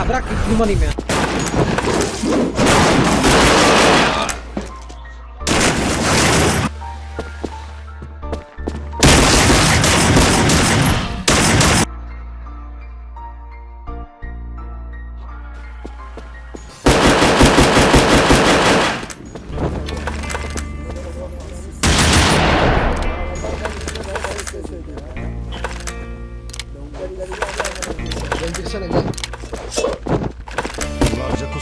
Abraca, no alimento.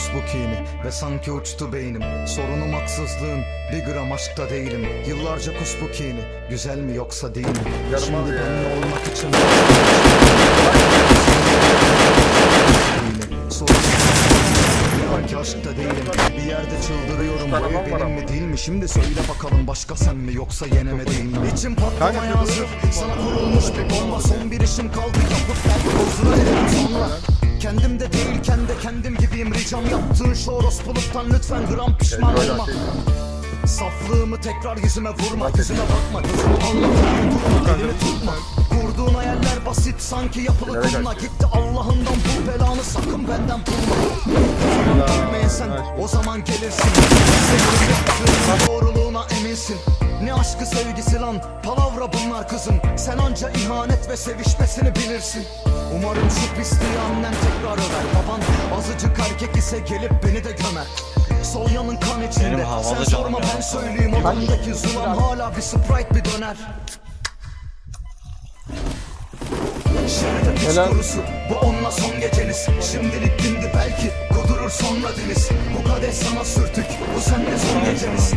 Kus bu kini ve sanki uçtu beynim. Sorunum haksızlığın bir gram aşkta değilim. Yıllarca kus bu kini güzel mi yoksa değil mi? Şimdi benimle olmak için Belki aşkta değilim. Bir yerde çıldırıyorum. Bu ev benim mi değil mi? Şimdi söyle bakalım başka sen mi Yoksa yeneme değil mi? İçim patlamaya hazır Sana kurulmuş bir bomba. Son bir işim kaldı. Yapıp belki bozuna ederim sonra Kendimde değilken de kendim gibiyim. Ricam yaptığın şu orospuluktan Lütfen gram pişman olma. Saflığımı tekrar yüzüme vurma Yüzüme bakma. Gözümü anlatma Durma elimi tutma. Kurduğun hayaller basit sanki yapılı kurma Gitti. Allah'ından bul belanı sakın benden bulma. Bilmeyen sen o zaman gelirsin. Senin doğruluğuna eminsin. Ne aşkı sevgisi lan? Palavra bunlar kızım ihanet ve sevişmesini bilirsin. Umarım şu pisliği annen tekrar över. Baban azıcık erkek ise gelip beni de gömer. Sol yanın kan içinde. Sen sorma ben söyleyeyim. Odamdaki zulam hala bir sprite bir döner. Şeride piç kurusu. Bu onunla son geceniz. Şimdilik dindi belki. Kudurur sonra deniz. Bu kadeh sana sürtük. Bu seninle son geceniz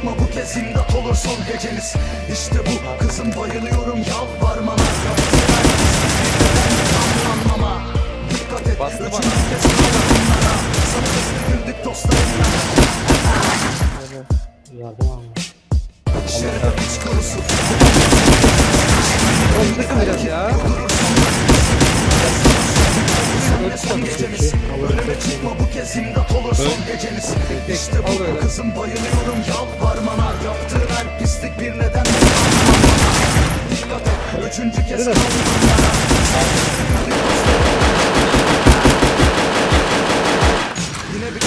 Çıkma bu kez imdat olur son geceniz. İşte bu kızım bayılıyorum yalvarmana Anlamama Dikkat et Üçüncü kez kala bunlara Sana sesli güldük dostlarımla Şeride piç kurusu. Oğlum sıkın biraz ya. Kez imdat olur son geceniz İşte bu kızım bayılıyorum. Yalvarmana Yaptığın her pislik bir neden. Dikkat et üçüncü kez kalmanlara Yine bir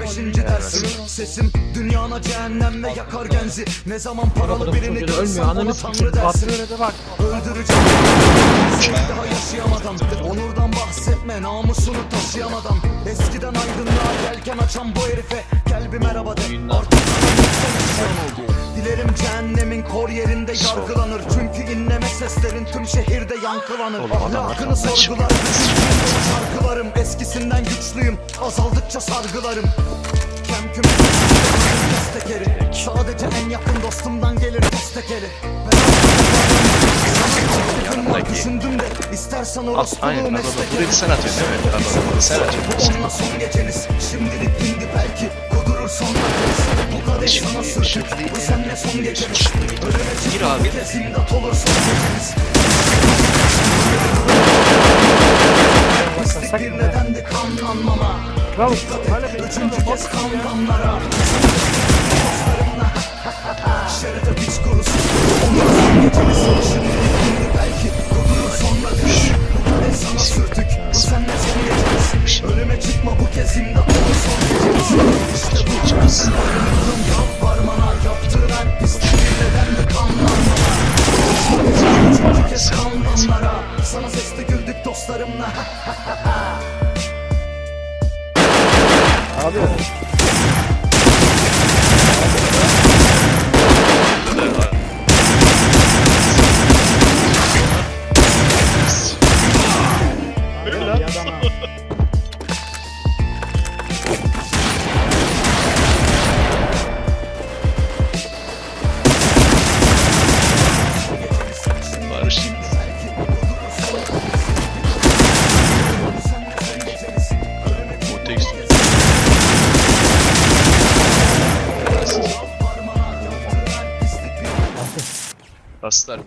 beşinci dersim Sesim dünyana cehennem ve yakar genzi. Ne zaman paralı birini görsem ona tanrı dersin. Bak. Öldüreceğim. Daha yaşayamadan Onurdan bahsetme namusunu taşıyamadan. Eskiden aydınlığa yelken açan bu herife Gel bir merhaba de artık Dilerim cehennemin kor yerinde yargılanır. Çünkü inleme seslerin tüm şehirde yankılanır. Ahlakını sorgular Şarkılarım. Eskisinden güçlüyüm Azaldıkça sargılarım. Kem küme Sadece en yakın dostumdan gelir destekeri Ben istersen orospuluğu Aynen meslek burayı sen atıyorsun değil mi? Arada sen atıyorsun. Şimdi- şimdi- Gir abi. bir bir nedendi kanlanmama. Bravo. Et üçüncü kez kanlanlara. Şerefe piç kurusu Onunla son Abi. Abi. Bastılar.